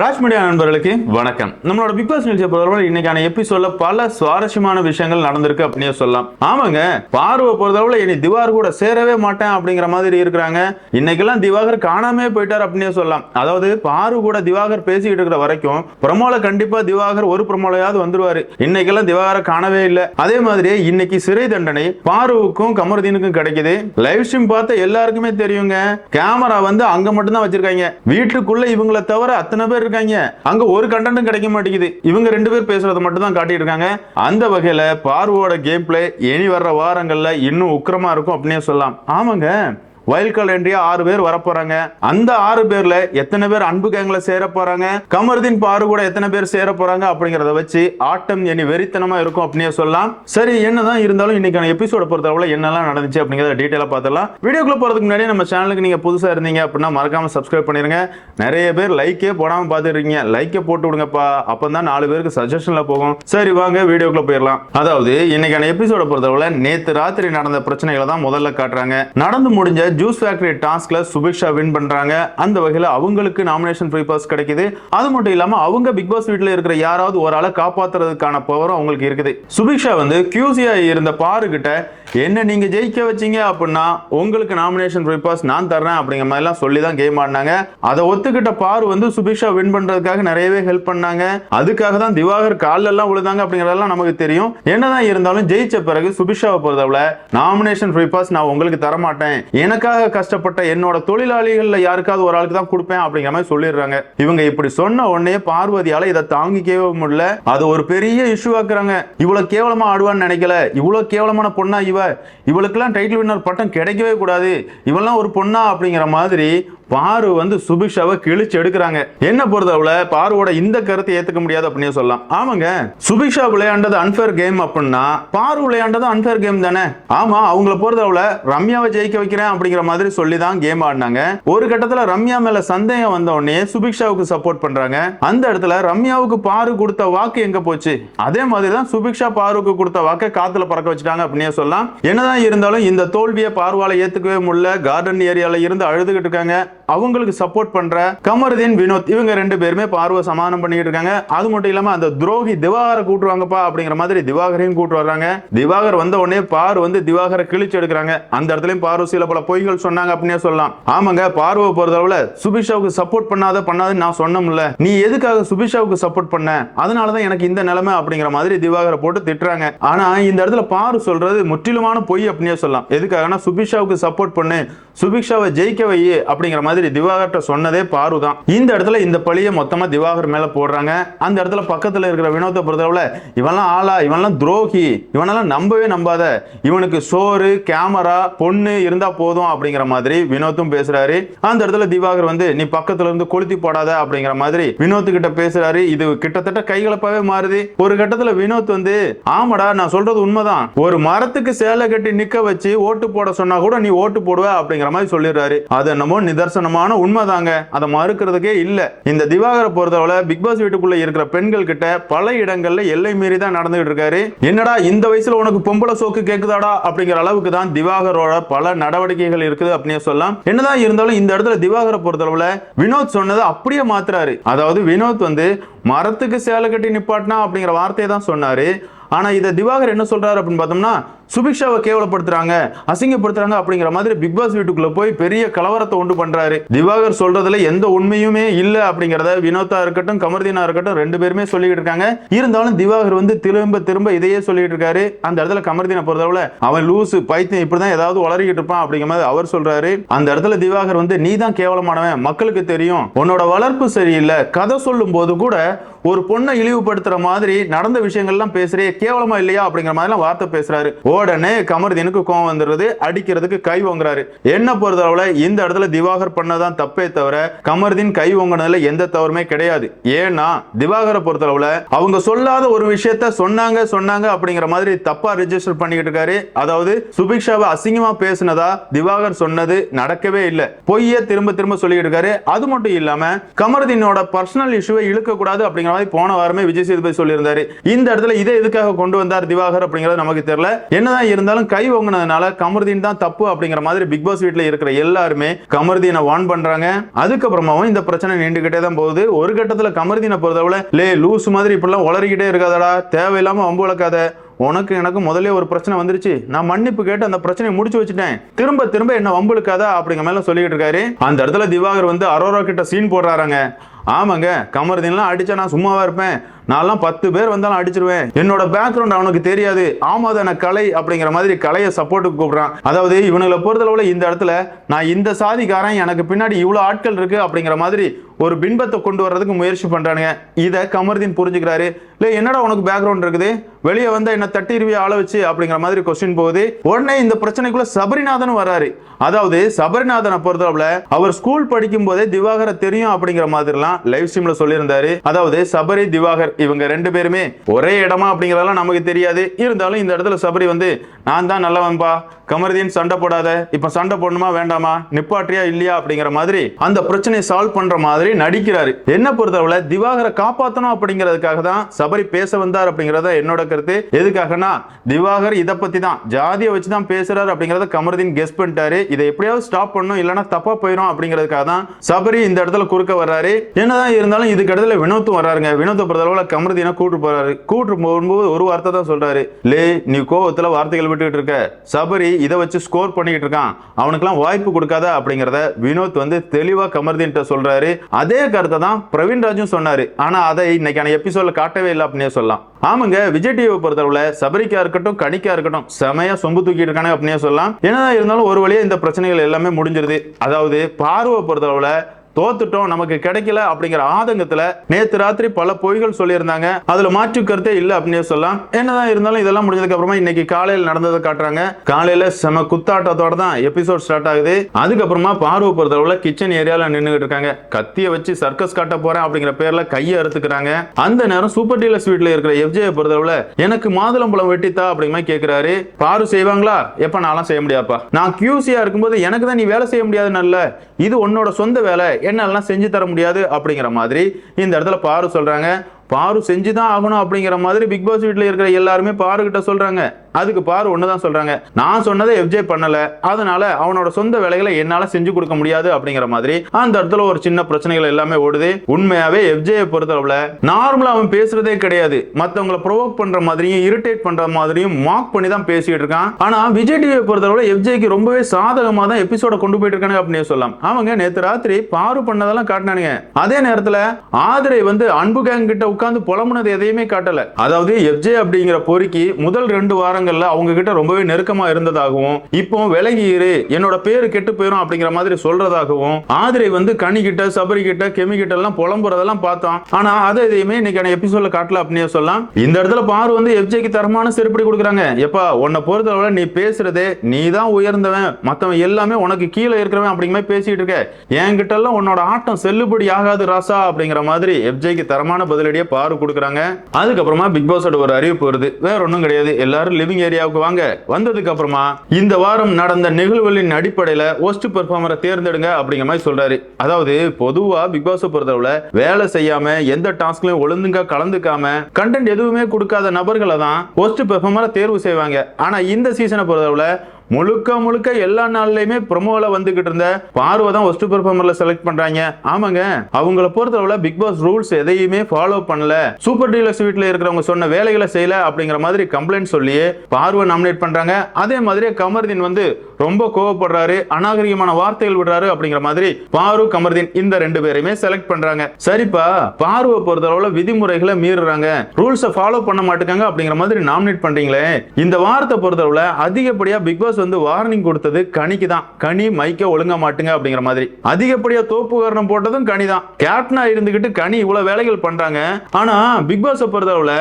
Raj media நண்பர்களுக்கு வணக்கம். நம்மளோட பிக் பாஸ் நிகழ்ச்சியை பொறுத்தவரை இன்னைக்கான எபிசோட்ல பல சுவாரஸ்யமான விஷயங்கள் நடந்திருக்கு அப்படியே சொல்லலாம். ஆமாங்க பார்வை பொறுத்தவரை இனி திவார் கூட சேரவே மாட்டேன் அப்படிங்கிற மாதிரி இருக்கிறாங்க. இன்னைக்கெல்லாம் திவாகர் காணாமே போயிட்டார் அப்படின்னே சொல்லலாம். அதாவது பாரு கூட திவாகர் பேசிக்கிட்டு இருக்கிற வரைக்கும் பிரமோல கண்டிப்பா திவாகர் ஒரு பிரமோலையாவது வந்துருவாரு. இன்னைக்கெல்லாம் திவாகரை காணவே இல்லை. அதே மாதிரி இன்னைக்கு சிறை தண்டனை பாருவுக்கும் கமருதீனுக்கும் கிடைக்குது. லைவ் ஸ்ட்ரீம் பார்த்த எல்லாருக்குமே தெரியுங்க. கேமரா வந்து அங்க மட்டும்தான் வச்சிருக்காங்க. வீட்டுக்குள்ள இவங்களை தவிர அத்தனை பேர் இருக்காங்க அங்க ஒரு கண்டென்ட்டும் கிடைக்க மாட்டேங்குது. இவங்க ரெண்டு பேர் பேசுறத மட்டும் தான் காட்டிட்டு இருக்காங்க அந்த வகையில பார்வோட கேம் பிளே இனி வர்ற வாரங்கள்ல இன்னும் உக்கிரமா இருக்கும் அப்படின்னே சொல்லலாம். ஆமாங்க. வைல்ட் கார்டு என்ட்ரியா ஆறு பேர் வரப்போறாங்க. அந்த ஆறு பேர்ல எத்தனை பேர் அன்பு கேங்களை சேர போறாங்க? கமருதீன் பாரு கூட எத்தனை பேர் சேர போறாங்க அப்படிங்கறத வச்சு ஆட்டம் இனி வெறித்தனமா இருக்கும் அப்படின்னே சொல்லலாம். சரி என்னதான் இருந்தாலும் இன்னைக்கான எபிசோட பொறுத்தவரை என்னெல்லாம் நடந்துச்சு அப்படிங்கறத டீட்டெயிலா பார்த்தலாம் வீடியோக்குள்ள போறதுக்கு முன்னாடி நம்ம சேனலுக்கு நீங்க புதுசா இருந்தீங்க அப்படின்னா மறக்காம சப்ஸ்கிரைப் பண்ணிருங்க. நிறைய பேர் லைக்கே போடாம பார்த்துருக்கீங்க லைக்கே போட்டு விடுங்கப்பா. அப்பதான் நாலு பேருக்கு சஜஷன்ல போகும். சரி வாங்க வீடியோக்குள்ள போயிடலாம். அதாவது இன்னைக்கான எபிசோட பொறுத்தவரை நேத்து ராத்திரி நடந்த பிரச்சனைகளை தான் முதல்ல காட்டுறாங்க. நடந்து முடிஞ்ச ஜூஸ் ஃபேக்டரி டாஸ்க்ல சுபிக்ஷா வின் பண்றாங்க. அந்த வகையில அவங்களுக்கு நாமினேஷன் ஃப்ரீ பாஸ் கிடைக்குது. அது மட்டும் இல்லாம அவங்க பிக் பாஸ் வீட்டில் இருக்கிற யாராவது ஒரு ஆளை காப்பாத்துறதுக்கான பவரும் அவங்களுக்கு இருக்குது. சுபிக்ஷா வந்து கியூசியா இருந்த பாரு கிட்ட என்ன நீங்க ஜெயிக்க வச்சீங்க அப்படின்னா உங்களுக்கு நாமினேஷன் ஃப்ரீ பாஸ் நான் தர்றேன் அப்படிங்கிற மாதிரி எல்லாம் சொல்லி தான் கேம் ஆடினாங்க. அதை ஒத்துக்கிட்ட பாரு வந்து சுபிக்ஷா வின் பண்றதுக்காக நிறையவே ஹெல்ப் பண்ணாங்க. அதுக்காக தான் திவாகர் கால்ல எல்லாம் விழுந்தாங்க அப்படிங்கறதெல்லாம் நமக்கு தெரியும். என்னதான் இருந்தாலும் ஜெயிச்ச பிறகு சுபிக்ஷாவை பொறுத்தவரை நாமினேஷன் ஃப்ரீ பாஸ் நான் உங்களுக்கு தர மாட்டேன் எனக்காக கஷ்டப்பட்ட என்னோட தொழிலாளிகள்ல யாருக்காவது ஒரு ஆளுக்கு தான் கொடுப்பேன் அப்படிங்கிற மாதிரி சொல்லிடுறாங்க. இவங்க இப்படி சொன்ன உடனே பார்வதியால இதை தாங்கிக்கவே முடியல. அது ஒரு பெரிய இஷ்யூ ஆக்குறாங்க இவ்வளவு கேவலமா ஆடுவான்னு நினைக்கல. இவ்வளவு கேவலமான பொண்ணா இவ. இவளுக்கெல்லாம் டைட்டில் வின்னர் பட்டம் கிடைக்கவே கூடாது. இவெல்லாம் ஒரு பொண்ணா அப்படிங்கிற மாதிரி பாரு வந்து சுபிக்ஷாவை கிழிச்சு எடுக்கிறாங்க. என்ன பொறுத்தவரை பாருவோட இந்த கருத்தை ஏத்துக்க முடியாது அப்படின்னு சொல்லலாம். ஆமாங்க. சுபிக்ஷா விளையாண்டது அன்ஃபேர் கேம் அப்படின்னா பாரு விளையாண்டது அன்ஃபேர் கேம் தானே. ஆமா அவங்கள பொறுத்தவரை ரம்யாவை ஜெயிக்க வைக்கிறேன் அப்படிங்கிற மாதிரி சொல்லி தான் கேம் ஆடினாங்க. ஒரு கட்டத்துல ரம்யா மேல சந்தேகம் வந்த உடனே சுபிக்ஷாவுக்கு சப்போர்ட் பண்றாங்க. அந்த இடத்துல ரம்யாவுக்கு பாரு கொடுத்த வாக்கு எங்க போச்சு? அதே மாதிரி தான் சுபிக்ஷா பாருக்கு கொடுத்த வாக்கை காத்துல பறக்க வச்சுட்டாங்க அப்படின்னே சொல்லலாம். என்னதான் இருந்தாலும் இந்த தோல்வியை பார்வால ஏத்துக்கவே முடியல. கார்டன் ஏரியால இருந்து அழுதுகிட்டு இருக்காங்க. அவங்களுக்கு சப்போர்ட் பண்ற கமருதீன் வினோத் இவங்க ரெண்டு பேருமே பார்வை சமாதானம் பண்ணிட்டு இருக்காங்க. அது மட்டும் இல்லாம அந்த துரோகி திவாகரை கூட்டுவாங்கப்பா அப்படிங்கிற மாதிரி திவாகரையும் கூட்டு வர்றாங்க. திவாகர் வந்த உடனே பார் வந்து திவாகரை கிழிச்சு எடுக்கிறாங்க. அந்த இடத்துலயும் பார்வை சில பல பொய்கள் சொன்னாங்க அப்படின்னே சொல்லலாம். ஆமாங்க பார்வை பொறுத்தளவுல சுபிஷாவுக்கு சப்போர்ட் பண்ணாத பண்ணாதுன்னு நான் சொன்னோம்ல நீ எதுக்காக சுபிஷாவுக்கு சப்போர்ட் பண்ண? அதனாலதான் எனக்கு இந்த நிலைமை அப்படிங்கிற மாதிரி திவாகரை போட்டு திட்டுறாங்க. ஆனா இந்த இடத்துல பாரு சொல்றது முற்றிலுமான பொய் அப்படின்னே சொல்லலாம். எதுக்காகனா சுபிஷாவுக்கு சப்போர்ட் பண்ணு சுபிக்ஷாவை ஜெயிக்க வை அப்படிங்கிற மாதிரி திவாகர்ட்ட சொன்னதே பாரு தான் இந்த இடத்துல இந்த பழியை மொத்தமா திவாகர் மேல போடுறாங்க. அந்த இடத்துல பக்கத்துல இருக்கிற வினோத்தை பொறுத்தளவுல இவன்லாம் ஆளா இவன்லாம் துரோகி. இவனெல்லாம் நம்பவே நம்பாத. இவனுக்கு சோறு கேமரா பொண்ணு இருந்தா போதும் அப்படிங்கிற மாதிரி வினோத்தும் பேசுறாரு. அந்த இடத்துல திவாகர் வந்து நீ பக்கத்துல இருந்து கொளுத்தி போடாத அப்படிங்கிற மாதிரி வினோத்து கிட்ட பேசுறாரு. இது கிட்டத்தட்ட கைகலப்பாவே மாறுது. ஒரு கட்டத்துல வினோத் வந்து ஆமாடா நான் சொல்றது உண்மைதான். ஒரு மரத்துக்கு சேலை கட்டி நிக்க வச்சு ஓட்டு போட சொன்னா கூட நீ ஓட்டு போடுவ அப்படிங்கிற மாதிரி சொல்லிடுறாரு. அது என்னமோ நிதர்சனமான உண்மைதாங்க. அதை மறுக்கிறதுக்கே இல்லை. இந்த திவாகரை பொறுத்தவரை பிக் பாஸ் வீட்டுக்குள்ள இருக்கிற பெண்கள் கிட்ட பல இடங்கள்ல எல்லை மீறி தான் நடந்துகிட்டு இருக்காரு. என்னடா இந்த வயசுல உனக்கு பொம்பளை சோக்கு கேக்குதாடா அப்படிங்கிற அளவுக்கு தான் திவாகரோட பல நடவடிக்கைகள் இருக்குது அப்படின்னு சொல்லலாம். என்னதான் இருந்தாலும் இந்த இடத்துல திவாகரை பொறுத்தளவுல வினோத் சொன்னதை அப்படியே மாத்துறாரு. அதாவது வினோத் வந்து மரத்துக்கு சேலை கட்டி நிப்பாட்டினா அப்படிங்கிற வார்த்தையை தான் சொன்னாரு. ஆனா இதை திவாகர் என்ன சொல்றாரு அப்படின்னு பார்த்தோம்னா சுபிக்ஷாவை கேவலப்படுத்துறாங்க அசிங்கப்படுத்துறாங்க அப்படிங்கிற மாதிரி பிக் பாஸ் வீட்டுக்குள்ள போய் பெரிய கலவரத்தை உண்டு பண்றாரு. திவாகர் சொல்றதுல எந்த உண்மையுமே இல்ல அப்படிங்கறத வினோதா இருக்கட்டும் கமர்தீனா இருக்கட்டும் ரெண்டு பேருமே சொல்லிட்டு இருக்காங்க. இருந்தாலும் திவாகர் வந்து திரும்ப திரும்ப இதையே சொல்லிட்டு இருக்காரு. அந்த இடத்துல கமர்தீனை பொறுத்தவரை அவன் லூசு பைத்தியம் இப்படிதான் ஏதாவது வளரிக்கிட்டு இருப்பான் அப்படிங்கிற மாதிரி அவர் சொல்றாரு. அந்த இடத்துல திவாகர் வந்து நீ தான் கேவலமானவன் மக்களுக்கு தெரியும். உன்னோட வளர்ப்பு சரியில்லை. கதை சொல்லும் போது கூட ஒரு பொண்ணை இழிவுபடுத்துற மாதிரி நடந்த விஷயங்கள்லாம் பேசுறே கேவலமா இல்லையா? அப்படிங்கிற மாதிரிலாம் வார்த்தை பேசுறாரு. உடனே கமருதீனுக்கு கோவம் வந்துடுறது அடிக்கிறதுக்கு கை வாங்குறாரு என்ன பொறுத்தளவுல இந்த இடத்துல திவாகர் பண்ணதான் தப்பே தவிர கமருதீன் கை வாங்கினதுல எந்த தவறுமே கிடையாது. ஏன்னா திவாகரை பொறுத்தளவுல அவங்க சொல்லாத ஒரு விஷயத்த சொன்னாங்க சொன்னாங்க அப்படிங்கிற மாதிரி தப்பா ரிஜிஸ்டர் பண்ணிக்கிட்டு இருக்காரு. அதாவது சுபிக்ஷாவை அசிங்கமா பேசினதா திவாகர் சொன்னது நடக்கவே இல்லை. பொய்ய திரும்ப திரும்ப சொல்லிட்டு இருக்காரு. அது மட்டும் இல்லாம கமருதீனோட பர்சனல் இஷ்யூவை இழுக்க கூடாது அப்படிங்கிற மாதிரி போன வாரமே விஜய் சேதுபதி சொல்லியிருந்தாரு. இந்த இடத்துல இதை எதுக்காக கொண்டு வந்தார் திவாகர் அப்படிங்கிறது நமக்கு தெரியல. என்ன என்னதான் இருந்தாலும் கை வாங்கினதுனால கமருதீன் தான் தப்பு அப்படிங்கிற மாதிரி பிக் பாஸ் வீட்டில் இருக்கிற எல்லாருமே கமருதீனை வான் பண்றாங்க. அதுக்கப்புறமாவும் இந்த பிரச்சனை நீண்டுகிட்டே தான் போகுது. ஒரு கட்டத்தில் கமருதீனை பொறுத்தவரை லே லூஸ் மாதிரி இப்படிலாம் உளறிக்கிட்டே இருக்காதடா. தேவையில்லாம வம்பு வளர்க்காத. உனக்கு எனக்கு முதல்ல ஒரு பிரச்சனை வந்துருச்சு. நான் மன்னிப்பு கேட்டு அந்த பிரச்சனையை முடிச்சு வச்சுட்டேன். திரும்ப திரும்ப என்ன வம்புழுக்காதா அப்படிங்கிற மேல சொல்லிட்டு இருக்காரு. அந்த இடத்துல திவாகர் வந்து அரோரா கிட்ட சீன் போடுறாருங்க. ஆமாங்க கமருதீன்லாம் அடிச்சா நான் சும்மாவா இருப்பேன். நான்லாம் பத்து பேர் வந்தாலும் அடிச்சிருவேன். என்னோட பேக்ரவுண்ட் அவனுக்கு தெரியாது. ஆமாதான கலை அப்படிங்கிற மாதிரி கலையை சப்போர்ட்டுக்கு கூப்பிடுறான். அதாவது இவனுங்களை பொறுத்தளவில் இந்த இடத்துல நான் இந்த சாதிக்காரன் எனக்கு பின்னாடி இவ்வளோ ஆட்கள் இருக்கு அப்படிங்கிற மாதிரி ஒரு பின்பத்தை கொண்டு வர்றதுக்கு முயற்சி பண்ணுறானுங்க இதை கமர்தீன் புரிஞ்சுக்கிறாரு. இல்லை என்னடா உனக்கு பேக்ரவுண்ட் இருக்குது? வெளியே வந்தால் என்ன தட்டிருவி ஆள வச்சு? அப்படிங்கிற மாதிரி கொஸ்டின் போகுது. உடனே இந்த பிரச்சனைக்குள்ள சபரிநாதனும் வராரு அதாவது சபரிநாதனை பொறுத்தளவில் அவர் ஸ்கூல் படிக்கும் போதே திவாகரை தெரியும் அப்படிங்கிற மாதிரிலாம் லைவ் ஸ்ட்ரீம்ல சொல்லியிருந்தாரு. அதாவது சபரி திவாகர் இவங்க ரெண்டு பேருமே ஒரே இடமா அப்படிங்கிறதெல்லாம் நமக்கு தெரியாது. இருந்தாலும் இந்த இடத்துல சபரி வந்து நான் தான் நல்லவன்பா கமருதீன் சண்டை போடாத இப்ப சண்டை போடணுமா வேண்டாமா நிப்பாட்டியா இல்லையா? அப்படிங்கிற மாதிரி அந்த பிரச்சனையை சால்வ் பண்ற மாதிரி நடிக்கிறாரு. என்ன பொறுத்தளவுல திவாகரை காப்பாற்றணும் அப்படிங்கிறதுக்காக தான் சபரி பேச வந்தார் அப்படிங்கிறத என்னோட கருத்து. எதுக்காகனா திவாகர் இதை பத்தி தான் ஜாதியை வச்சு தான் பேசுறாரு அப்படிங்கறத கமருதீன் கெஸ் பண்ணிட்டாரு. இதை எப்படியாவது ஸ்டாப் பண்ணணும் இல்லைன்னா தப்பா போயிடும் அப்படிங்கிறதுக்காக தான் சபரி இந்த இடத்துல குறுக்க வர்றாரு. என்னதான் இருந்தாலும் இதுக்கு இடத்துல வினோத்தும் வர்றாருங்க. வினோத்தை பொறுத்தளவுல கமருதீனை கூட்டு போறாரு. கூட்டு போகும்போது ஒரு வார்த்தை தான் சொல்றாரு. லே நீ கோவத்துல வார்த்தைகள் விட்டுக்கிட்டு இருக்க. சபரி இதை வச்சு ஸ்கோர் பண்ணிக்கிட்டு இருக்கான். அவனுக்கெல்லாம் வாய்ப்பு கொடுக்காத? அப்படிங்கிறத வினோத் வந்து தெளிவா கமருதீன்ட்ட சொல்றாரு. அதே கருத்தை தான் பிரவீன் ராஜும் சொன்னாரு. ஆனா அதை இன்னைக்கான எபிசோட்ல காட்டவே இல்லை அப்படின்னே சொல்லலாம். ஆமாங்க விஜய் டிவி பொறுத்தளவில் சபரிக்கா இருக்கட்டும் கணிக்கா இருக்கட்டும் செமையா சொம்பு தூக்கிட்டு இருக்கானே அப்படின்னே சொல்லலாம். என்னதான் இருந்தாலும் ஒரு வழியா இந்த பிரச்சனைகள் எல்லாமே முடிஞ்சிருது. அதாவது பார்வை பொறுத்தளவில் தோத்துட்டோம் நமக்கு கிடைக்கல அப்படிங்கிற ஆதங்கத்துல நேத்து ராத்திரி பல பொய்கள் சொல்லியிருந்தாங்க. அதுல மாற்று கருத்தே இல்ல அப்படின்னு சொல்லலாம். என்னதான் இருந்தாலும் இதெல்லாம் முடிஞ்சதுக்கு அப்புறமா இன்னைக்கு காலையில் நடந்ததை காட்டுறாங்க. காலையில செம குத்தாட்டத்தோட தான் எபிசோட் ஸ்டார்ட் ஆகுது. அதுக்கப்புறமா பார்வை பொறுத்தளவுல கிச்சன் ஏரியால நின்றுகிட்டு இருக்காங்க. கத்தியை வச்சு சர்க்கஸ் காட்ட போறேன் அப்படிங்கிற பேர்ல கையை அறுத்துக்கிறாங்க. அந்த நேரம் சூப்பர் டீலர்ஸ் வீட்டுல இருக்கிற எஃப்ஜே பொறுத்தளவுல எனக்கு மாதுளம்பழம் வெட்டித்தா அப்படிங்கிற கேட்கிறாரு பாரு செய்வாங்களா? எப்ப நான்லாம் செய்ய முடியாதுப்பா. நான் கியூசியா இருக்கும்போது எனக்கு தான் நீ வேலை செய்ய முடியாதுன்னு இது உன்னோட சொந்த வேலை. என்னெல்லாம் செஞ்சு தர முடியாது அப்படிங்கிற மாதிரி இந்த இடத்துல பாரு சொல்றாங்க. பாரு செஞ்சு தான் ஆகணும் அப்படிங்கிற மாதிரி பிக் பாஸ் வீட்டில் இருக்கிற எல்லாருமே பாரு கிட்ட சொல்றாங்க. அதுக்கு பாரு ஒன்று தான் சொல்றாங்க. நான் சொன்னதை எஃப்ஜே பண்ணல. அதனால அவனோட சொந்த வேலைகளை என்னால செஞ்சு கொடுக்க முடியாது அப்படிங்கிற மாதிரி அந்த இடத்துல ஒரு சின்ன பிரச்சனைகள் எல்லாமே ஓடுது. உண்மையாவே எஃப்ஜே பொறுத்தளவுல நார்மலா அவன் பேசுறதே கிடையாது. மத்தவங்களை ப்ரொவோக் பண்ற மாதிரியும் இரிட்டேட் பண்ற மாதிரியும் மார்க் பண்ணி தான் பேசிட்டு இருக்கான். ஆனா விஜய் டிவியை பொறுத்தளவுல எஃப்ஜேக்கு ரொம்பவே சாதகமா தான் எபிசோட கொண்டு போயிட்டு இருக்காங்க அப்படின்னு சொல்லலாம். அவங்க நேத்து ராத்திரி பாரு பண்ணதெல்லாம் காட்டினானுங்க. அதே நேரத்துல ஆதிரை வந்து அன்பு கேங் கிட்ட உட்காந்து புலம்புனது எதையுமே காட்டல. அதாவது எஃப்ஜே அப்படிங்கிற பொறுக்கி முதல் ரெண்டு வாரங்கள்ல அவங்க கிட்ட ரொம்பவே நெருக்கமா இருந்ததாகவும் இப்போ விலகிரு என்னோட பேரு கெட்டு போயிடும் அப்படிங்கிற மாதிரி சொல்றதாகவும் ஆதிரை வந்து கனி கிட்ட சபரி கிட்ட கெமி கிட்ட எல்லாம் புலம்புறதெல்லாம் பார்த்தோம். ஆனா அதை எதையுமே இன்னைக்கான எபிசோட்ல காட்டல அப்படின்னு சொல்லலாம். இந்த இடத்துல பாரு வந்து எஃப்ஜேக்கு தரமான செருப்படி கொடுக்குறாங்க. எப்பா உன்னை பொறுத்தவரை நீ பேசுறதே நீ தான் உயர்ந்தவன். மத்தவன் எல்லாமே உனக்கு கீழே இருக்கிறவன் அப்படிங்கிற மாதிரி பேசிட்டு இருக்க. என்கிட்ட எல்லாம் உன்னோட ஆட்டம் செல்லுபடி ஆகாது ராசா அப்படிங்கிற மாதிரி எஃப்ஜேக்கு தரமான பதிலடியை பாரு கொடுக்குறாங்க. அதுக்கப்புறமா பிக் பாஸோட ஒரு அறிவிப்பு வருது. வேற ஒன்றும் கிடையாது. எல்லாரும் லிவிங் ஏரியாவுக்கு வாங்க. வந்ததுக்கு அப்புறமா இந்த வாரம் நடந்த நிகழ்வுகளின் அடிப்படையில் ஒஸ்ட் பெர்ஃபார்மரை தேர்ந்தெடுங்க அப்படிங்கிற மாதிரி சொல்றாரு. அதாவது பொதுவா பிக் பாஸ் பொறுத்தளவுல வேலை செய்யாம எந்த டாஸ்க்லயும் ஒழுங்குங்க கலந்துக்காம கண்டென்ட் எதுவுமே கொடுக்காத நபர்களை தான் ஒஸ்ட் பெர்ஃபார்மரை தேர்வு செய்வாங்க. ஆனா இந்த சீசனை பொறுத்தளவுல முழுக்க முழுக்க எல்லா நாள்லயுமே ப்ரொமோல வந்துகிட்டு இருந்த பார்வை தான் ஒஸ்ட் பெர்ஃபார்மர்ல செலக்ட் பண்றாங்க. ஆமாங்க. அவங்கள பொறுத்தளவுல பிக் பாஸ் ரூல்ஸ் எதையுமே ஃபாலோ பண்ணல. சூப்பர் டீலக்ஸ் வீட்ல இருக்கிறவங்க சொன்ன வேலைகளை செய்யல அப்படிங்கிற மாதிரி கம்ப்ளைண்ட் சொல்லி பார்வை நாமினேட் பண்றாங்க. அதே மாதிரி கமர்தீன் வந்து ரொம்ப கோவப்படுறாரு அநாகரிகமான வார்த்தைகள் விடுறாரு அப்படிங்கிற மாதிரி பாரு கமர்தீன் இந்த ரெண்டு பேரையுமே செலக்ட் பண்றாங்க. சரிப்பா பார்வை பொறுத்தளவுல விதிமுறைகளை மீறுறாங்க. ரூல்ஸை ஃபாலோ பண்ண மாட்டேங்க அப்படிங்கிற மாதிரி நாமினேட் பண்றீங்களே. இந்த வார்த்தை பொறுத்தளவுல அதிகப்படியா பிக் பாஸ் வந்து வார்னிங் கொடுத்தது கனிக்கு தான் கனி மைக்க ஒழுங்க மாட்டுங்க அப்படிங்கிற மாதிரி. அதிகப்படியா தோப்பு காரணம் போட்டதும் கனி தான் கேப்டனா இருந்துகிட்டு கனி இவ்வளவு வேலைகள் பண்றாங்க. ஆனா பிக் பாஸ் பொறுத்தளவுல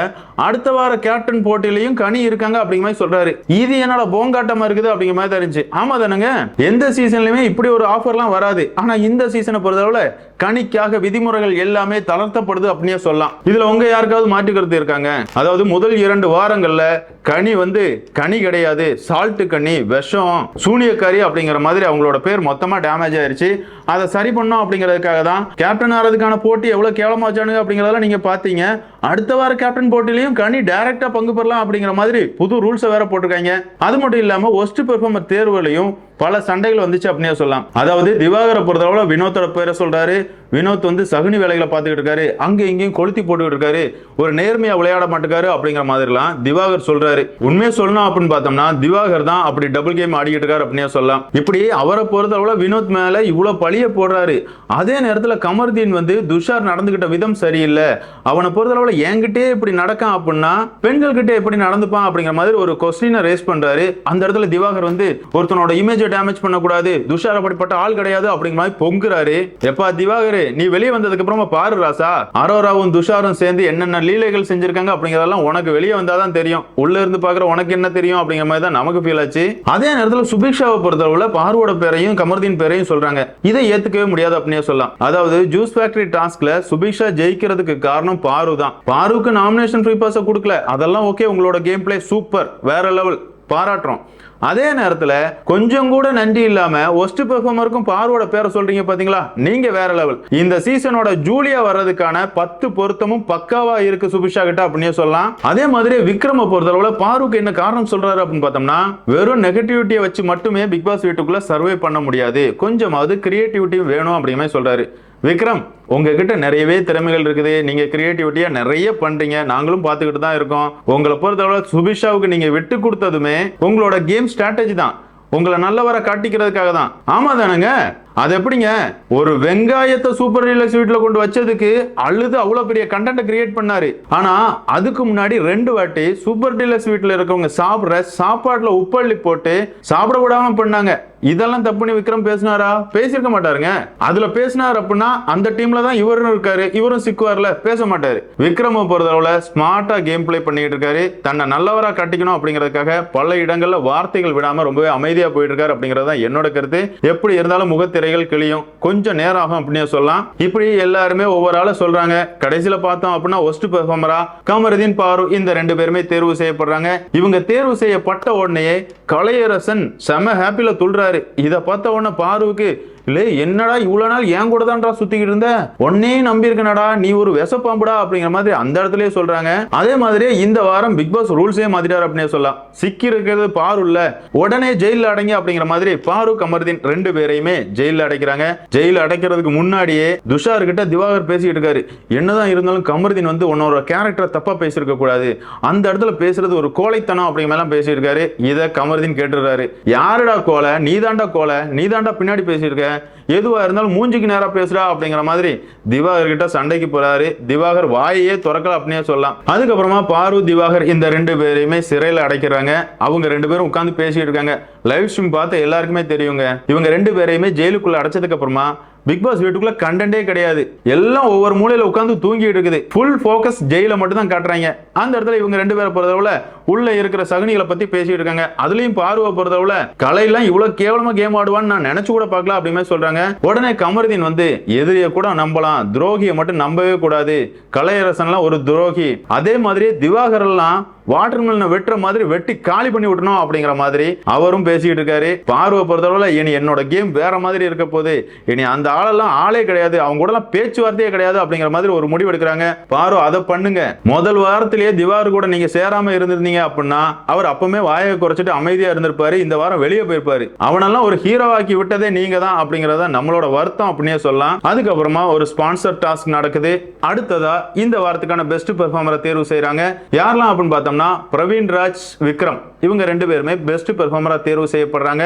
அடுத்த வார கேப்டன் போட்டியிலையும் கனி இருக்காங்க அப்படிங்கிற மாதிரி சொல்றாரு. இது என்னோட போங்காட்டமா இருக்குது அப்படிங்கிற மாதிரி தெரிஞ்சு. ஆமா தானுங்க? எந்த சீசன்லயுமே இப்படி ஒரு ஆஃபர்லாம் வராது. ஆனா இந்த சீசனை பொறுத்தளவுல கனிக்காக விதிமுறைகள் எல்லாமே தளர்த்தப்படுது அப்படின்னே சொல்லலாம். இதுல உங்க யாருக்காவது மாற்று கருத்து இருக்காங்க? அதாவது முதல் இரண்டு வாரங்கள்ல கனி வந்து கனி கிடையாது சால்ட் கனி விஷம் சூனியக்காரி அப்படிங்கிற மாதிரி அவங்களோட பேர் மொத்தமா டேமேஜ் ஆயிருச்சு. அதை சரி பண்ணோம் அப்படிங்கிறதுக்காக தான் கேப்டன் ஆறதுக்கான போட்டி எவ்வளவு கேவலமா வச்சானுங்க அப்படிங்கிறதெல்லாம் நீங்க பாத்தீங்க அடுத்த வார கேப்டன் போட்டிலையும் கனி டைரக்டா பங்கு பெறலாம் அப்படிங்கிற மாதிரி புது ரூல்ஸை வேற போட்டிருக்காங்க. அது மட்டும் இல்லாம ஒஸ்ட் பெர்ஃபார்மர் தேர்வுலையும் பல சண்டைகள் வந்துச்சு அப்படின்னே சொல்லலாம். அதாவது திவாகரை பொறுத்தளவுல வினோத்தோட பேரை சொல்றாரு. வினோத் வந்து சகுனி வேலைகளை பார்த்துக்கிட்டு இருக்காரு. அங்கே இங்கேயும் கொளுத்தி போட்டுக்கிட்டு இருக்காரு. ஒரு நேர்மையாக விளையாட மாட்டேக்காரு அப்படிங்கிற மாதிரிலாம் திவாகர் சொல்றாரு. உண்மையை சொல்லணும் அப்படின்னு பார்த்தோம்னா திவாகர் தான் அப்படி டபுள் கேம் ஆடிக்கிட்டு இருக்காரு அப்படின்னே சொல்லலாம். இப்படி அவரை பொறுத்தளவுல வினோத் மேல இவ்வளோ பழிய போடுறாரு. அதே நேரத்தில் கமர்தீன் வந்து துஷார் நடந்துகிட்ட விதம் சரியில்லை. அவனை பொறுத்தளவுல என்கிட்டே இப்படி நடக்கான் அப்படின்னா பெண்கள்கிட்ட எப்படி நடந்துப்பான் அப்படிங்கிற மாதிரி ஒரு கொஸ்டினை ரேஸ் பண்றாரு. அந்த இடத்துல திவாகர் வந்து ஒருத்தனோட இமேஜை டேமேஜ் பண்ணக்கூடாது. துஷார் அப்படிப்பட்ட ஆள் கிடையாது அப்படிங்கிற மாதிரி பொங்குறாரு. எப்பா திவாகர் நீ வெளியே வந்ததுக்கு அப்புறமா பாரு ராசா. அரோராவும் துஷாரும் சேர்ந்து என்னென்ன லீலைகள் செஞ்சிருக்காங்க அப்படிங்கறதெல்லாம் உனக்கு வெளியே வந்தாதான் தெரியும். உள்ள இருந்து பாக்குற உனக்கு என்ன தெரியும் அப்படிங்கிற மாதிரி தான் நமக்கு ஃபீல் ஆச்சு. அதே நேரத்தில் சுபிக்ஷாவை பொறுத்தளவுல பார்வோட பேரையும் கமர்தீன் பேரையும் சொல்றாங்க. இதை ஏத்துக்கவே முடியாது அப்படின்னே சொல்லலாம். அதாவது ஜூஸ் ஃபேக்டரி டாஸ்க்ல சுபிக்ஷா ஜெயிக்கிறதுக்கு காரணம் பாரு தான். பாருக்கு நாமினேஷன் ஃப்ரீ பாஸை கொடுக்கல. அதெல்லாம் ஓகே உங்களோட கேம் பிளே சூப்பர் வேற லெவல் பாராட்டுறோம். அதே நேரத்தில் கொஞ்சம் கூட நன்றி இல்லாம ஒஸ்ட் பெர்ஃபார்மருக்கும் பார்வோட பேரை சொல்றீங்க பாத்தீங்களா? நீங்க வேற லெவல் இந்த சீசனோட ஜூலியா வர்றதுக்கான பத்து பொருத்தமும் பக்காவா இருக்கு சுபிஷா கிட்ட அப்படின்னே சொல்லலாம். அதே மாதிரி விக்ரம பொறுத்தளவுல பாருக்கு என்ன காரணம் சொல்றாரு அப்படின்னு பார்த்தோம்னா வெறும் நெகட்டிவிட்டியை வச்சு மட்டுமே பிக் பாஸ் வீட்டுக்குள்ள சர்வே பண்ண முடியாது. கொஞ்சமாவது கிரியேட்டிவிட்டியும் வேணும் அப்படிங்கிற மாதிரி சொல்றாரு. விக்ரம் உங்ககிட்ட நிறையவே திறமைகள் இருக்குது. நீங்க கிரியேட்டிவிட்டியா நிறைய பண்றீங்க. நாங்களும் பார்த்துக்கிட்டு தான் இருக்கோம். உங்களை பொறுத்தவரை சுபிஷாவுக்கு நீங்க விட்டு கொடுத்ததுமே உங்களோட கேம் ஸ்ட்ராட்டஜி தான். உங்களை நல்லவரை காட்டிக்கிறதுக்காக தான். ஆமா தானுங்க? அது எப்படிங்க? ஒரு வெங்காயத்தை சூப்பர் டீலக்ஸ் வீட்டில் கொண்டு வச்சதுக்கு அழுது அவ்வளோ பெரிய கண்டென்ட்டை கிரியேட் பண்ணாரு. ஆனா அதுக்கு முன்னாடி ரெண்டு வாட்டி சூப்பர் டீலக்ஸ் வீட்டில் இருக்கவங்க சாப்பிட்ற சாப்பாட்டுல உப்பள்ளி போட்டு சாப்பிட விடாம பண்ணாங்க. இதெல்லாம் தப்புன்னு விக்ரம் பேசினாரா? பேசியிருக்க மாட்டாருங்க. அதுல பேசினார் அப்படின்னா அந்த டீம்ல தான் இவரும் இருக்காரு இவரும் சிக்குவார்ல பேச மாட்டாரு. விக்ரம பொறுத்தளவுல ஸ்மார்ட்டா கேம் பிளே பண்ணிட்டு இருக்காரு. தன்னை நல்லவரா கட்டிக்கணும் அப்படிங்கிறதுக்காக பல இடங்கள்ல வார்த்தைகள் விடாம ரொம்பவே அமைதியா போயிட்டு இருக்காரு அப்படிங்கறது தான் என்னோட கருத்து. எப்படி இருந்தாலும் முகத்திரைகள் கிளியும் கொஞ்சம் நேரம் ஆகும் அப்படின்னு சொல்லலாம். இப்படி எல்லாருமே ஒவ்வொரு ஆள சொல்றாங்க. கடைசியில பார்த்தோம் அப்படின்னா ஒஸ்ட் பெர்ஃபார்மரா கமருதீன் பாரு இந்த ரெண்டு பேருமே தேர்வு செய்யப்படுறாங்க. இவங்க தேர்வு செய்யப்பட்ட உடனே கலையரசன் செம ஹாப்பில துள்றாரு இதை பார்த்த உடனே பாருவுக்கு இல்லை என்னடா இவ்வளோ நாள் ஏன் கூட தான்டா சுத்திக்கிட்டு இருந்த? உன்னே நம்பியிருக்கனடா நீ ஒரு விஷப்பாம்புடா அப்படிங்கிற மாதிரி அந்த இடத்துலயே சொல்றாங்க. அதே மாதிரி இந்த வாரம் பிக் பாஸ் ரூல்ஸே மாத்திட்டார் அப்படின்னே சொல்லலாம். சிக்கி இருக்கிறது பாரு இல்ல உடனே ஜெயில அடைங்க அப்படிங்கிற மாதிரி ஃபாரூக் கமர்தீன் ரெண்டு பேரையுமே ஜெயில அடைக்கிறாங்க. ஜெயில அடைக்கிறதுக்கு முன்னாடியே துஷார் கிட்ட திவாகர் பேசிக்கிட்டு இருக்காரு. என்னதான் இருந்தாலும் கமர்தீன் வந்து உன்னோட கேரக்டரை தப்பா பேசியிருக்க கூடாது. அந்த இடத்துல பேசுறது ஒரு கோழைத்தனம் அப்படிங்கிற மாதிரிலாம் பேசியிருக்காரு. இதை கமர்தீன் கேட்டுறாரு யாருடா கோலை? நீதாண்டா கோலை? நீதாண்டா பின்னாடி பேசியிருக்க? எதுவாக இருந்தாலும் மூஞ்சிக்கு நேரா பேசுறா அப்படிங்கிற மாதிரி திவாகர் கிட்ட சண்டைக்கு போறாரு. திவாகர் வாயையே திறக்கல அப்படின்னே சொல்லலாம். அதுக்கப்புறமா பாரு திவாகர் இந்த ரெண்டு பேரையுமே சிறையில் அடைக்கிறாங்க. அவங்க ரெண்டு பேரும் உட்காந்து பேசிட்டு இருக்காங்க. லைவ் ஸ்ட்ரீம் பார்த்து எல்லாருக்குமே தெரியுங்க. இவங்க ரெண்டு பேரையுமே ஜெயிலுக்குள்ள அடைச்சதுக்கு அப்புறமா பிக் பாஸ் வீட்டுக்குள்ள கண்டென்ட்டே கிடையாது. எல்லாம் ஒவ்வொரு மூலையில உட்காந்து தூங்கிட்டு இருக்குது. ஃபுல் ஃபோக்கஸ் ஜெயில மட்டும் தான் காட்டுறாங்க. அந்த இடத்துல இவங்க ரெண்டு பேரை பொறுத்தளவுல உள்ள இருக்கிற சகுனிகளை பத்தி பேசிட்டு இருக்காங்க. அதுலயும் பார்வை பொறுத்தளவுல கலையெல்லாம் இவ்வளவு கேவலமா கேம் ஆடுவான்னு நான் நினைச்சு கூட பார்க்கலாம் அப்படிமே சொல்றாங்க. உடனே கமருதீன் வந்து எதிரியை கூட நம்பலாம். துரோகியை மட்டும் நம்பவே கூடாது. கலையரசன்லாம் ஒரு துரோகி. அதே மாதிரி திவாகர் எல்லாம் வாட்டர் மில்லனை வெட்டுற மாதிரி வெட்டி காலி பண்ணி விட்டணும் அப்படிங்கிற மாதிரி அவரும் பேசிக்கிட்டு இருக்காரு. பார்வை பொறுத்தளவில் இனி என்னோட கேம் வேற மாதிரி இருக்க போது இனி அந்த ஆளெல்லாம் ஆளே கிடையாது. அவங்க கூட எல்லாம் பேச்சுவார்த்தையே கிடையாது அப்படிங்கிற மாதிரி ஒரு முடிவு எடுக்கிறாங்க. பாரு அதை பண்ணுங்க. முதல் வாரத்திலேயே திவார் கூட நீங்க சேராம இருந்திருந்தீங்க அப்படின்னா அவர் அப்பவுமே வாயை குறைச்சிட்டு அமைதியா இருந்திருப்பாரு. இந்த வாரம் வெளியே போயிருப்பாரு. அவனெல்லாம் ஒரு ஹீரோவாக்கி விட்டதே நீங்க தான் அப்படிங்கறத நம்மளோட வருத்தம் அப்படின்னே சொல்லலாம். அதுக்கப்புறமா ஒரு ஸ்பான்சர் டாஸ்க் நடக்குது. அடுத்ததா இந்த வாரத்துக்கான பெஸ்ட் பெர்ஃபார்மரை தேர்வு செய்யறாங்க யாரெல்லாம் அப்படின்னு பார்த்தோம்னா பிரவீன் ராஜ் விக்ரம். இவங்க ரெண்டு பேருமே பெஸ்ட் பெர்ஃபார்மரா தேர்வு செய்யப்படுறாங்க.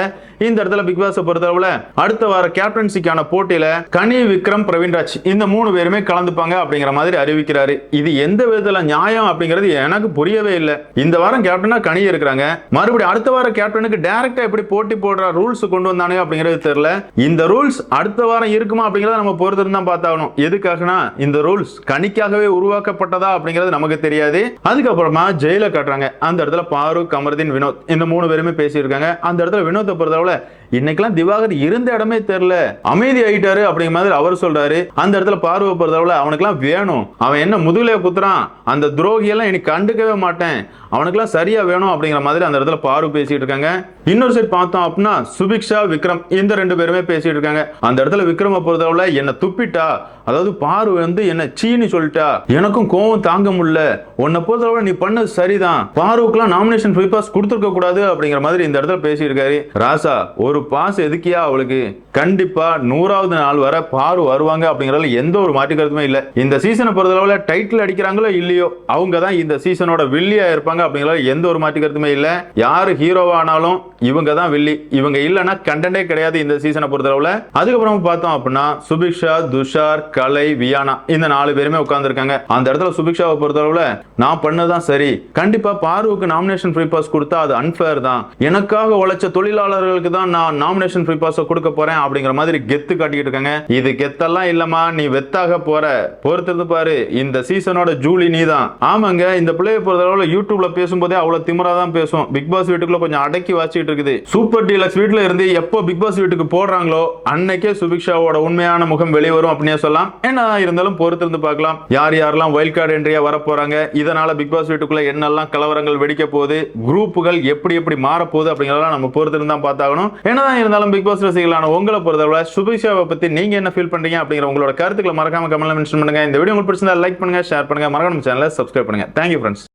இந்த இடத்துல பிக் பாஸ் பொறுத்தளவுல அடுத்த வார கேப்டன்சிக்கான போட்டியில கனி விக்ரம் பிரவீன்ராஜ் இந்த மூணு பேருமே கலந்துப்பாங்க அப்படிங்கிற மாதிரி அறிவிக்கிறாரு. இது எந்த விதத்துல நியாயம் அப்படிங்கிறது எனக்கு புரியவே இல்லை. இந்த வாரம் கேப்டனா கனி இருக்கிறாங்க. மறுபடியும் அடுத்த வார கேப்டனுக்கு டைரக்டா எப்படி போட்டி போடுற ரூல்ஸ் கொண்டு வந்தானே அப்படிங்கிறது தெரியல. இந்த ரூல்ஸ் அடுத்த வாரம் இருக்குமா அப்படிங்கறத நம்ம பொறுத்து தான் பார்த்தாகணும். எதுக்காகனா இந்த ரூல்ஸ் கனிக்காகவே உருவாக்கப்பட்டதா அப்படிங்கிறது நமக்கு தெரியாது. அதுக்கப்புறமா ஜெயில காட்டுறாங்க. அந்த இடத்துல பாரு கமர்தீன் வினோத் இந்த மூணு பேருமே பேசியிருக்காங்க. அந்த இடத்துல வினோத்தை பொறுத்தளவில் இன்னைக்கெல்லாம் திவாகர் இருந்த இடமே தெரியல. அமைதி ஆயிட்டாரு அப்படிங்கிற மாதிரி அவர் சொல்றாரு. அந்த இடத்துல பார்வை பொறுத்தளவுல அவனுக்குலாம் வேணும். அவன் என்ன முதுகுலைய குத்துறான். அந்த துரோகியெல்லாம் இனி கண்டுக்கவே மாட்டேன். அவனுக்குலாம் சரியா வேணும் அப்படிங்கிற மாதிரி அந்த இடத்துல பார்வை பேசிட்டு இருக்காங்க. இன்னொரு சைட் பார்த்தோம் அப்படின்னா சுபிக்ஷா விக்ரம் இந்த ரெண்டு பேருமே பேசிட்டு இருக்காங்க. அந்த இடத்துல விக்ரம பொறுத்தளவுல என்ன துப்பிட்டா அதாவது பாரு வந்து என்ன சீனி சொல்லிட்டா எனக்கும் கோவம் தாங்க முடியல. உன்னை பொறுத்தளவுல நீ பண்ணது சரிதான். பார்வுக்குலாம் நாமினேஷன் ஃப்ரீ பாஸ் கொடுத்துருக்க கூடாது அப்படிங்கிற மாதிரி இந்த இடத்துல பேசியிருக்காரு ராசா ஒரு பாஸ் எதுக்கியா அவளுக்கு? கண்டிப்பா நூறாவது நாள் வர பாரு வருவாங்க அப்படிங்கறதுல எந்த ஒரு மாற்று கருத்துமே இல்ல. இந்த சீசனை பொறுத்தளவுல டைட்டில் அடிக்கிறாங்களோ இல்லையோ அவங்க தான் இந்த சீசனோட வில்லியா இருப்பாங்க அப்படிங்கறதுல எந்த ஒரு மாற்று கருத்துமே இல்ல. யாரு ஹீரோவானாலும் இவங்க தான் வில்லி. இவங்க இல்லைன்னா கண்டென்ட்டே கிடையாது இந்த சீசனை பொறுத்தளவுல. அதுக்கப்புறம் பார்த்தோம் அப்படின்னா சுபிக்ஷா துஷார் கலை வியானா இந்த நாலு பேருமே உட்கார்ந்துருக்காங்க. அந்த இடத்துல சுபிக்ஷாவை பொறுத்தளவுல நான் பண்ணதான் சரி. கண்டிப்பா பார்வுக்கு நாமினேஷன் ஃப்ரீ பாஸ் கொடுத்தா அது அன்ஃபேர் தான். எனக்காக உழைச்ச தொழிலாளர்களுக்கு தான் நான் நான் நாமினேஷன் ஃப்ரீ பாஸ் கொடுக்க போறேன் அப்படிங்கிற மாதிரி கெத்து காட்டிக்கிட்டு இருக்காங்க. இது கெத்தெல்லாம் இல்லம்மா நீ வெத்தாக போற. பொறுத்திருந்து பாரு இந்த சீசனோட ஜூலி நீ தான் ஆமாங்க இந்த பிள்ளைய பொறுத்தளவுல யூடியூப்ல பேசும்போதே அவ்வளவு திமிரா தான் பேசும். பிக் பாஸ் வீட்டுக்குள்ள கொஞ்சம் அடக்கி வாசிட்டு இருக்குது. சூப்பர் டீலக்ஸ் வீட்டுல இருந்து எப்போ பிக் பாஸ் வீட்டுக்கு போடுறாங்களோ அன்னைக்கே சுபிக்ஷாவோட உண்மையான முகம் வெளிவரும் அப்படின்னே சொல்லலாம். என்ன இருந்தாலும் பொறுத்திருந்து பார்க்கலாம். யார் யாரெல்லாம் வைல்ட் கார்டு என்ட்ரியா வர போறாங்க இதனால பிக் பாஸ் வீட்டுக்குள்ள என்னெல்லாம் கலவரங்கள் வெடிக்க போகுது குரூப்புகள் எப்படி எப்படி மாற போகுது அப்படிங்கறதெல்லாம் நம்ம பொறுத்திருந்து தான் பார்த்தாகணும் என்னதான் இருந்தாலும் பிக் பாஸ் ரசிகளான உங்களை பொறுத்தவரை சுபிஷாவை பத்தி நீங்க என்ன ஃபீல் பண்றீங்க அப்படிங்கிற உங்களோட கருத்துக்களை மறக்காம கமெண்ட்ல மென்ஷன் பண்ணுங்க. இந்த வீடியோ உங்களுக்கு பிடிச்சிருந்தா லைக் பண்ணுங்க ஷேர் பண்ணுங்க. மறக்காம சேனலை சப்ஸ்கிரைப் பண்ணுங்க. Thank you friends